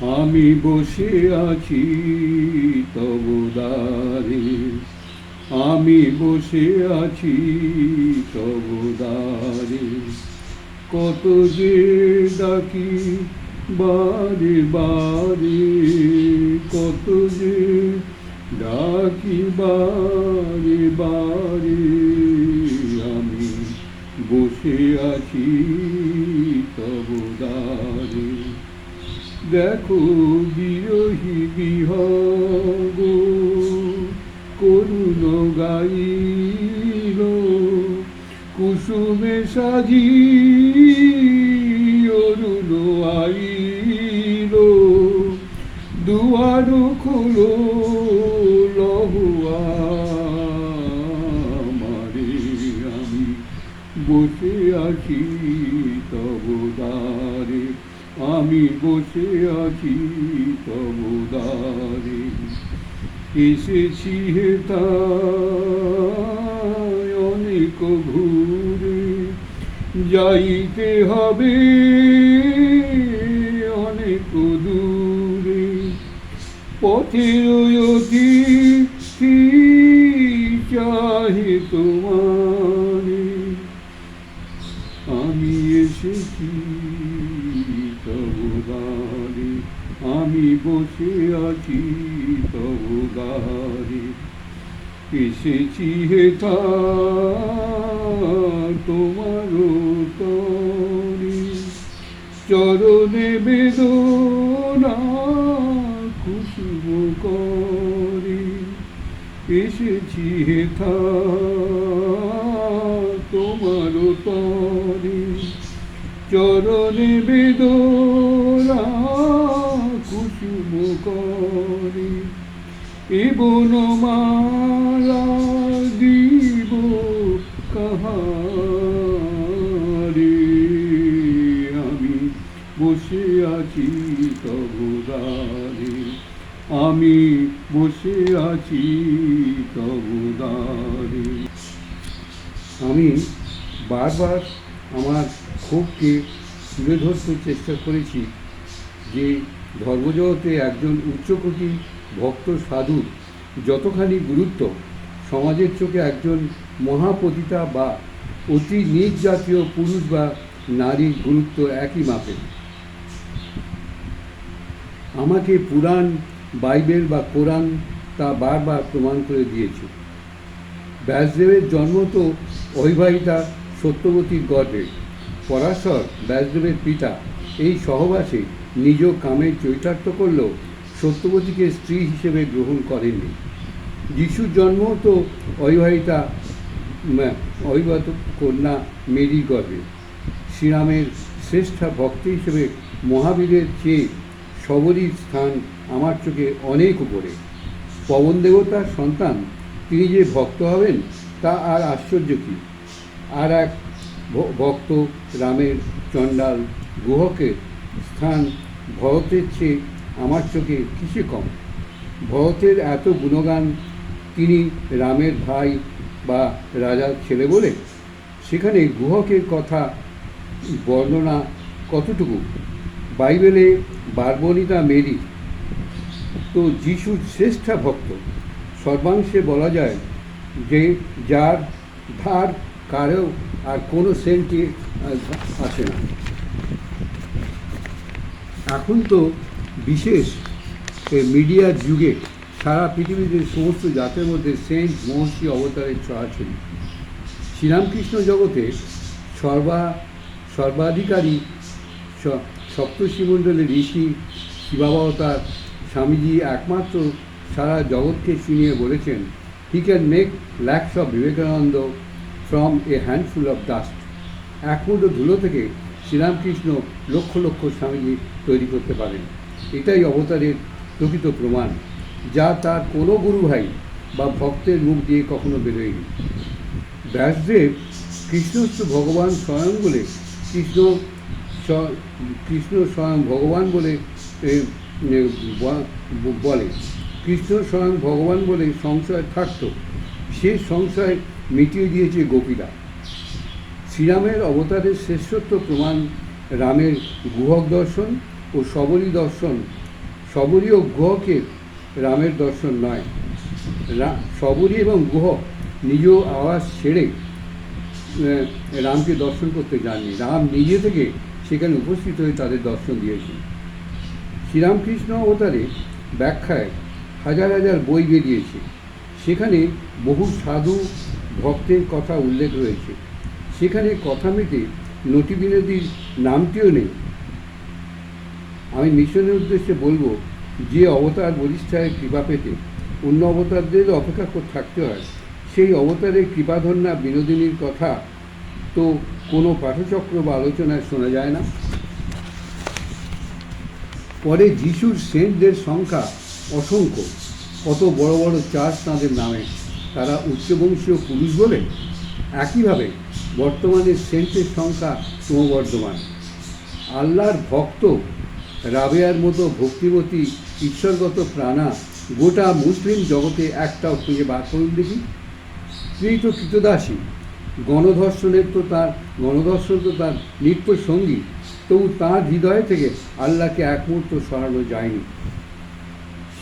আমি বসে আছি তবু দ্বারে। আমি বসে আছি তবু দ্বারে। কত যে ডাকি বারে বারে, কত যে ডাকি বারে বারে। আমি বসে আছি তবু দ্বারে। দেখো বিরোহী বিহগ করুণ গাইল, কুসুমে সাজি অরুণ আইল, দুয়ার খোলো লহুয়া মারে আমি, বসে আছি তব দ্বারে। আমি বসে আছি তব এসেছি হেতায় অনেক ঘুরে। যাইতে হবে অনেক দূরে। পথের অতিথি চাহে তোমারে। আমি এসেছি আমি বসে আছি তবু দ্বারে এসেছি হেতা তোমার তরে। চরণে বেদনা কুসুম করে। এসেছি হেথা তোমার তরে। চরণে বেদনা কুসুম করে এবং মালা দিব কাহারে? আমি বসে আছি তবুদারে আমি বসে আছি তবুদারে আমি বারবার আমার ক্ষোভকে তুলে ধরতে চেষ্টা করেছি। যে ধর্মজগতে একজন উচ্চকোটি ভক্ত সাধুর যতখানি গুরুত্ব, সমাজের চোখে একজন মহাপতিতা বা অতি নিজ জাতীয় পুরুষ বা নারীর গুরুত্ব একই মাপে আমাকে পুরাণ, বাইবেল বা কোরআন তা বারবার প্রমাণ করে দিয়েছে। ব্যাসদেবের জন্ম তো অবিবাহিতা সত্যবতীর গর্ভে। পরাশর ব্যাসদেবের পিতা এই সহবাসে নিজ কামে চৈতার্থ করলেও সত্যবতীকে স্ত্রী হিসেবে গ্রহণ করেননি। যিশুর জন্ম তো অবিবাহিতা অবিবাহিত কন্যা মেরির গর্ভে। শ্রীরামের শ্রেষ্ঠা ভক্ত হিসেবে মহাবীরের চেয়ে সবরীর স্থান আমার চোখে অনেক উপরে। পবন দেবতার সন্তান, তিনি যে ভক্ত হবেন, তা আর আশ্চর্য কি? আর এক ভক্ত রামের চণ্ডাল গুহকের স্থান ভরতের চেয়ে আমার চোখে কিসে কম। ভরতের এত গুণগান তিনি রামের ভাই বা রাজার ছেলে বলে? সেখানে গুহকের কথা বর্ণনা কতটুকু? বাইবেলে বারবনিতা মেরি তো যিশুর শ্রেষ্ঠা ভক্ত। সর্বাংশে বলা যায় যে যার ধার কারও আর কোনো সেন্টে আসে না। এখন তো বিশেষ মিডিয়ার যুগে সারা পৃথিবীতে সমস্ত জাতের মধ্যে সেন্ট মহর্ষি অবতারের ছড়াছড়ি শ্রীরামকৃষ্ণ জগতে সর্বা, সর্বাধিকারী স- সপ্তর্ষিমণ্ডলের ঋষি, শিবাবতার স্বামীজি একমাত্র সারা জগৎকে চিনিয়ে বলেছেন he can make lakhs of Vivekananda from a handful of dust এক ধুলো থেকে শ্রীরামকৃষ্ণ লক্ষ লক্ষ স্বামীজি তৈরি করতে পারেন। এটাই অবতারের প্রকৃত প্রমাণ, যা তার কোনো গুরু ভাই বা ভক্তের মুখ দিয়ে কখনো বেরোয়নি। ব্যাসদেব কৃষ্ণস্থ ভগবান স্বয়ং বলে কৃষ্ণ কৃষ্ণ স্বয়ং ভগবান বলে বলে। কৃষ্ণ স্বয়ং ভগবান বলে সংশয় থাকতো, সে সংশয় মিটিয়ে দিয়েছে গোপীরা। শ্রীরামের অবতারের শ্রেষ্ঠত্ব প্রমাণ রামের গুহক দর্শন ও সবরী দর্শন। সবরী ও গুহকে রামের দর্শন নয়। রা- সবরী এবং গুহ নিজ আওয়াজ ছেড়ে রামকে দর্শন করতে যাননি। রাম নিজে থেকে সেখানে উপস্থিত হয়ে তাদের দর্শন দিয়েছেন। শ্রীরামকৃষ্ণ অবতারে ব্যাখ্যায় হাজার হাজার বই বেরিয়েছে। সেখানে বহু সাধু ভক্তের কথা উল্লেখ রয়েছে। সেখানে কথা মেতে নটি বিনোদীর নামটিও নেই। আমি মিশনের উদ্দেশ্যে বলব, যে অবতার বরিষ্ঠায় কৃপা পেতে অন্য অবতারদের অপেক্ষা করে, থাকতে হয়। সেই অবতারের কৃপাধন্যা বিনোদিনীর কথা তো কোনো পাঠচক্র বা আলোচনায় শোনা যায় না। পরে যিশুর সেন্টদের সংখ্যা অসংখ্য। কত বড় বড় চার্চ তাঁদের নামে। তারা উচ্চবংশীয় পুরুষ বলে? একইভাবে বর্তমানে সেন্টের সংখ্যা ক্রমবর্ধমান। আল্লাহর ভক্ত রাবেয়ার মতো ভক্তিবতী, ঈশ্বরগত প্রাণা গোটা মুসলিম জগতে একটাও খুঁজে বার করুন দেখি। তিনি তো কৃতদাসী, গণধর্ষণের তো তার, গণধর্ষণ তো তার নিত্য সঙ্গী, তবু তার হৃদয় থেকে আল্লাহকে এক মুহূর্ত সরানো যায়নি।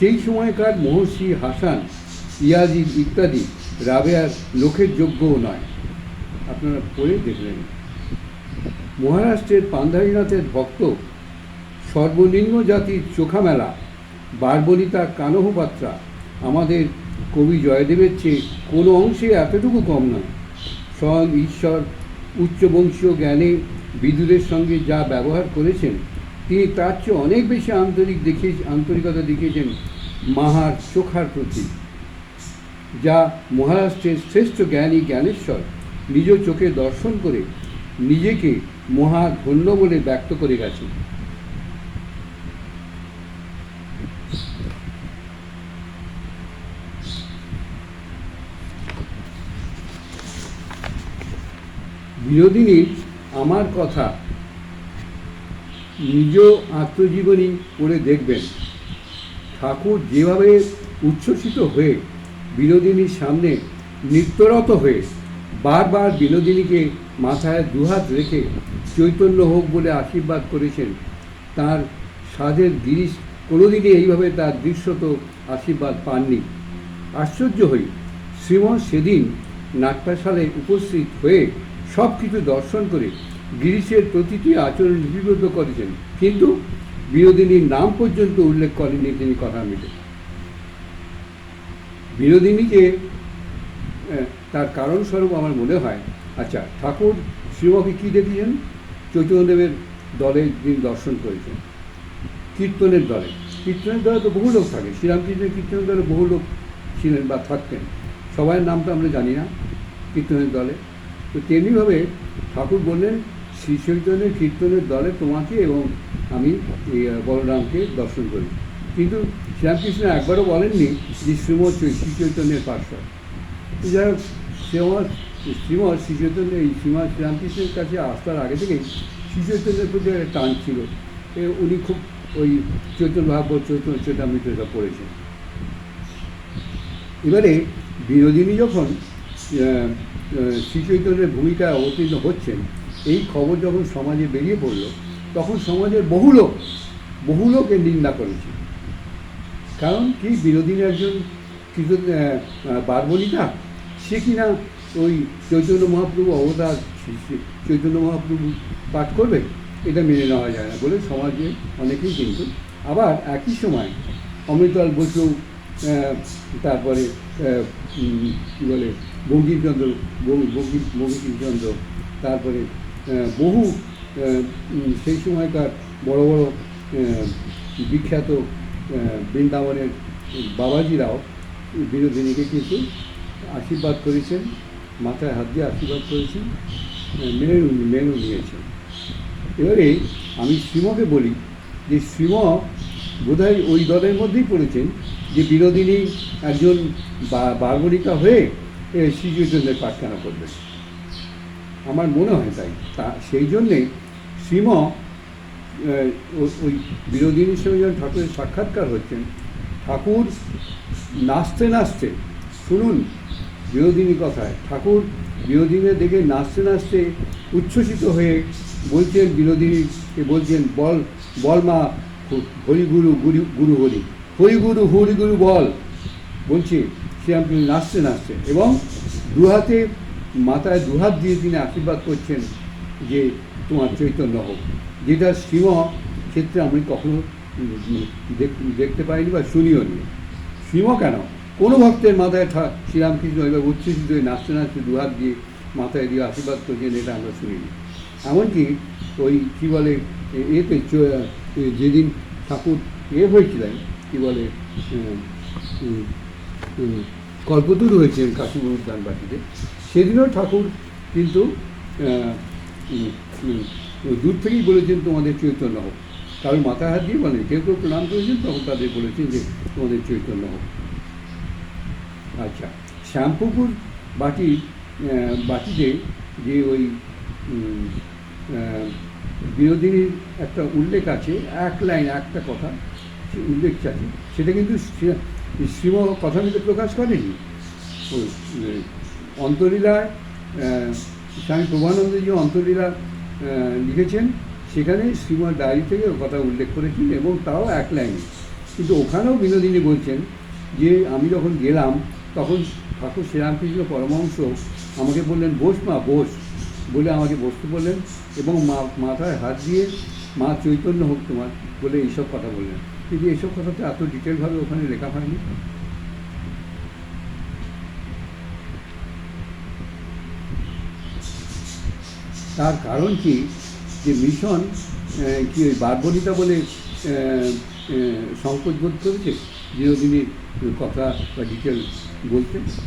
সেই সময়কার মহর্ষি হাসান, ইয়াজিদ ইত্যাদি রাবেয়ার লোকের যোগ্যও নয়। আপনারা পড়ে দেখলেন। মহারাষ্ট্রের পান্ধারীনাথের ভক্ত সর্বনিম্ন জাতির চোখামেলা বারবনিতা কানহপাত্রা আমাদের কবি জয়দেবের চেয়ে কোনো অংশে এতটুকু কম নয়। স্বয়ং ঈশ্বর উচ্চবংশীয় জ্ঞানে বিদুরের সঙ্গে যা ব্যবহার করেছেন, তিনি তার চেয়ে অনেক বেশি আন্তরিক দেখিয়ে, আন্তরিকতা দেখিয়েছেন মাহার চোখার প্রতি, যা মহারাষ্ট্রের শ্রেষ্ঠ জ্ঞানী জ্ঞানেশ্বর নিজ চোখে দর্শন করে নিজেকে মহা ধন্য বলে ব্যক্ত করে গেছে। বিনোদিনীর আমার কথা নিজ আত্মজীবনী পড়ে দেখবেন। ঠাকুর যেভাবে উচ্ছ্বসিত হয়ে বিনোদিনীর সামনে নৃত্যরত হয়ে বারবার বিনোদিনীকে মাথায় দুহাত রেখে চৈতন্য হোক বলে আশীর্বাদ করেছেন। তার সাধের গিরিশ কোনোদিনই এইভাবে তার দৃশ্যত আশীর্বাদ পাননি। আশ্চর্য হই শ্রীমন সেদিন নাট্যশালে উপস্থিত হয়ে সব কিছু দর্শন করে গিরিশের প্রতিটি আচরণ লিপিবদ্ধ করেছেন। কিন্তু বিনোদিনীর নাম পর্যন্ত উল্লেখ করেননি তিনি কথা মিলে। বিনোদিনী যে আহ, তার কারণস্বরূপ আমার মনে হয়। আচ্ছা ঠাকুর শ্রীমকে কী দেখেছেন চৈতন্যদেবের দলে তিনি দর্শন করেছেন, কীর্তনের দলে। কীর্তনের দলে তো বহু লোক থাকে। শ্রীরামকৃষ্ণের কীর্তনের দলে বহু লোক ছিলেন বা থাকতেন। সবাই নাম তো আমরা জানি না কীর্তনের দলে। তো তেমনিভাবে ঠাকুর বললেন, শ্রী চৈতন্যের কীর্তনের দলে তোমাকে এবং আমি বলরামকে দর্শন করি। কিন্তু শ্রীরামকৃষ্ণ একবারও বলেননি যে শ্রীমৎ শ্রী চৈতন্যের পার্শ্ব। যাই হোক শ্রীমৎ শ্রীমৎ শ্রী চৈতন্য এই শ্রীমৎ শ্রীরামকৃষ্ণের কাছে আসার আগে থেকেই শ্রী চৈতন্যের প্রতি একটা টান ছিল এ উনি খুব ওই চৈতন্য ভাগবত চৈতন্য চৈতামৃত সব পড়েছেন। এবারে বিনোদিনী যখন আহ, আহ, শ্রী চৈতন্যের ভূমিকায় অবতীর্ণ হচ্ছেন এই খবর যখন সমাজে বেরিয়ে পড়ল তখন সমাজের বহু লোক বহু লোক এর নিন্দা করেছে। কারণ কি বিনোদিনী একজন কৃত বারবনিতা সে কিনা ওই চৈতন্য মহাপ্রভু অবতার চৈতন্য মহাপ্রভু পাঠ করবে? এটা মেনে নেওয়া যায় না বলে সমাজে অনেকেই কিন্তু। আবার একই সময় অমৃতলাল বসু তারপরে কী বলে, বঙ্কিমচন্দ্র বঙ্কিমচন্দ্র, তারপরে বহু সেই সময়কার বড় বড় বিখ্যাত বৃন্দাবনের বাবাজিরাও বিনোদিনীকে কিন্তু আশীর্বাদ করেছেন মাথায় হাত দিয়ে আশীর্বাদ করেছেন মেনে মেনেও নিয়েছেন। এবারে আমি শ্রীমকে বলি যে শ্রীম বোধহয় ওই দলের মধ্যেই পড়েছেন যে বিনোদিনী একজন বারবরিকা হয়ে এ, প্রার্থনা করবেন। আমার মনে হয় তাই। তা সেই জন্যে শ্রীম ওই বিনোদিনীর সঙ্গে যখন ঠাকুরের সাক্ষাৎকার হচ্ছেন ঠাকুর নাচতে নাচতে শুনুন বিনোদিনী কথায়। ঠাকুর বিনোদিনীর দেখে নাচতে নাচতে উচ্ছ্বসিত হয়ে বলছেন বিনোদিনীকে বলছেন, বল বল মা, হরিগুরু, গুরু গুরু হরি হরিগুরু হরিগুরু বল। বলছে শ্রীরামকৃষ্ণ নাচতে নাচতে। এবং দুহাতে, মাথায় দুহাত দিয়ে তিনি আশীর্বাদ করছেন যে তোমার চৈতন্য হোক। যেটা শ্রীম ক্ষেত্রে আমি কখনো দেখ- দেখতে পাইনি বা শুনিও নি। শ্রীম কেন? কোনো ভক্তের মাথায় ঠা- শ্রীরামকৃষ্ণ এবার উচ্ছ্বসিত হয়ে নাচতে নাচতে দুহাত দিয়ে মাথায় দিয়ে আশীর্বাদ করছেন এটা আমরা শুনিনি। এমনকি ওই কী বলে এতে যেদিন ঠাকুর এ হয়েছিলেন, কী বলে কল্পতরু হয়েছিলেন কাশীপুর উদ্যানবাটিতে সেদিনও ঠাকুর কিন্তু দূর থেকেই বলেছেন তোমাদের চৈতন্য হোক। কারণ মাথায় হাত দিয়ে বলেন। কেউ কেউ প্রণাম করেছেন, তখন তাদের বলেছেন যে তোমাদের চৈতন্য হোক। আচ্ছা শ্যামপুকুর বাটি বাটিতে যে ওই বিনোদিনীর একটা উল্লেখ আছে এক লাইন একটা কথা উল্লেখ আছে সেটা কিন্তু শ্রী- শ্রীম কথামিতে প্রকাশ করেনি। ওই অন্তলীলায় স্বামী প্রভানন্দজি অন্তলীলা আহ, লিখেছেন সেখানে শ্রীমার ডায়েরি থেকে কথা উল্লেখ করেছেন এবং তাও এক লাইন। কিন্তু ওখানেও বিনোদিনী বলছেন যে আমি যখন গেলাম তখন ঠাকুর শ্রীরামকৃষ্ণ পরমহংস আমাকে বললেন, বস মা, বস। বলে আমাকে বসতে বললেন এবং মা, মাথায় হাত দিয়ে মা চৈতন্য হোক তোমার বলে এইসব কথা বললেন। কিন্তু এইসব কথা তো এত ডিটেলভাবে ওখানে লেখা হয়নি। তার কারণ কি? যে মিশন কি ওই বারবনিতা বলে সংকোচ বোধ করেছে? বিনোদিনীর কথা বা ডিটেল Wilkins